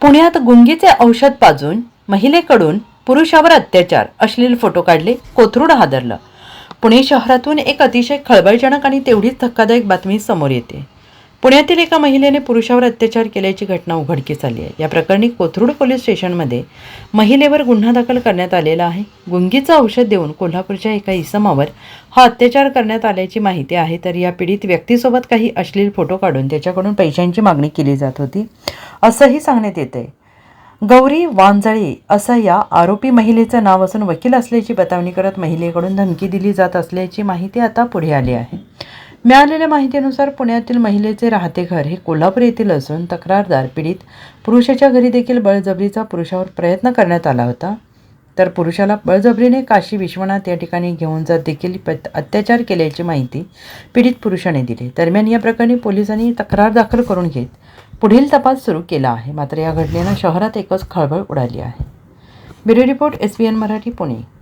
पुण्यात गुंगीचे औषध पाजून महिलेकडून पुरुषावर अत्याचार अश्लील फोटो काढले कोथरूड हादरलं. पुणे शहरातून एक अतिशय खळबळजनक आणि तेवढीच धक्कादायक बातमी समोर येते. पुण्यातील एका महिलेने पुरुषावर अत्याचार केल्याची घटना उघडकीस आली आहे. या प्रकरणी कोथरूड पोलीस स्टेशनमध्ये महिलेवर गुन्हा दाखल करण्यात आलेला आहे. गुंगीचं औषध देऊन कोल्हापूरच्या एका इसमावर हा अत्याचार करण्यात आल्याची माहिती आहे. तर या पीडित व्यक्तीसोबत काही अश्लील फोटो काढून त्याच्याकडून पैशांची मागणी केली जात होती. असंही सांगण्यात येते गौरी वांजळे असं या आरोपी महिलेचं नाव असून वकील असल्याची बतावणी करत महिलेकडून धमकी दिली जात असल्याची माहिती आता पुढे आली आहे. मिळालेल्या माहितीनुसार पुण्यातील महिलेचे राहते घर हे कोल्हापूर येथील असून तक्रारदार पीडित पुरुषाच्या घरी देखील बळजबरीचा पुरुषावर प्रयत्न करण्यात आला होता. तर पुरुषाला बळजबरीने काशी विश्वनाथ या ठिकाणी घेऊन जात देखील पत- अत्याचार केल्याची माहिती पीडित पुरुषाने दिली. दरम्यान या प्रकरणी पोलिसांनी तक्रार दाखल करून घेत पुढील तपास सुरू केला आहे. मात्र या घटनेनं शहरात एकच खळबळ उडाली आहे. Bureau report S B N Marathi Pune.